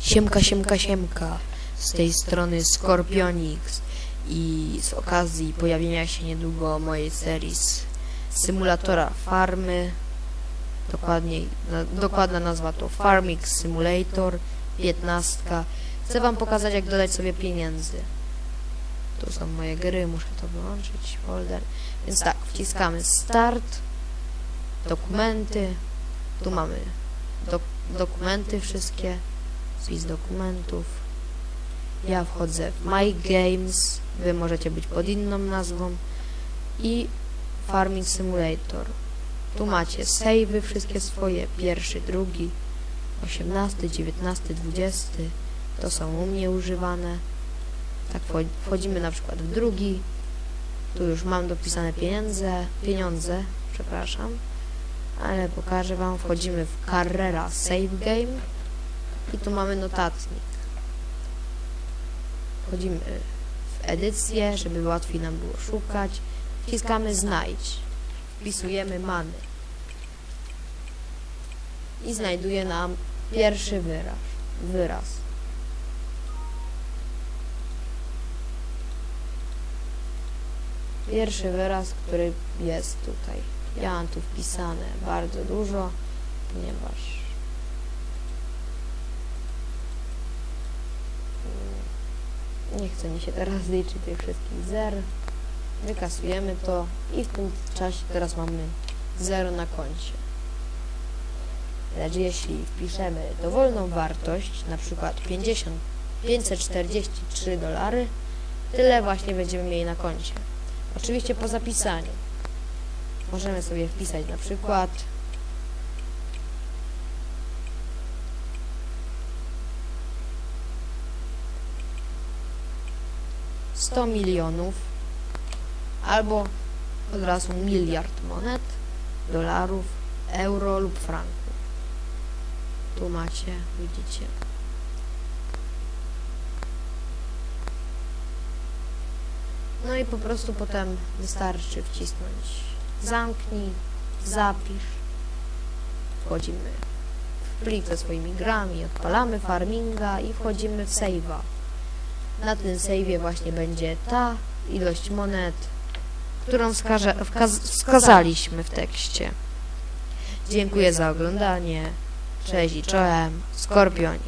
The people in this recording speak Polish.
Siemka, siemka, siemka. Z tej strony Scorpionix i z okazji pojawienia się niedługo mojej serii z symulatora farmy, dokładniej, na, dokładna nazwa to Farming Simulator 15. Chcę wam pokazać jak dodać sobie pieniędzy. Tu są moje gry, muszę to wyłączyć, folder. Więc tak, wciskamy Start, dokumenty, tu mamy dok dokumenty wszystkie, spis dokumentów. Ja wchodzę w My Games, wy możecie być pod inną nazwą i Farming Simulator. Tu macie savey wszystkie swoje, pierwszy, drugi, 18, 19, 20, to są u mnie używane. Tak wcho- wchodzimy na przykład w drugi, tu już mam dopisane pieniądze, pieniądze, przepraszam, ale pokażę wam, wchodzimy w Carrera Save Game i tu mamy notatnik. Wchodzimy w edycję, żeby łatwiej nam było szukać. Wciskamy znajdź. Wpisujemy many. I znajduje nam pierwszy wyraz. wyraz. Pierwszy wyraz, który jest tutaj. Ja mam tu wpisane bardzo dużo, ponieważ nie chce mi się teraz liczyć tych wszystkich zer. Wykasujemy to i w tym czasie teraz mamy 0 na koncie. Lecz jeśli wpiszemy dowolną wartość, na przykład 50, 543 dolary, tyle właśnie będziemy mieli na koncie. Oczywiście po zapisaniu. Możemy sobie wpisać na przykład sto milionów albo od razu miliard monet, dolarów, euro lub franków. Tu macie, widzicie. No i po prostu potem wystarczy wcisnąć zamknij, zapisz. Wchodzimy w plik ze swoimi grami, odpalamy farminga i wchodzimy w save'a. Na tym save'ie właśnie będzie ta ilość monet, którą wskaże, wkaz wskazaliśmy w tekście. Dziękuję za oglądanie. Cześć i czołem. Skorpioni.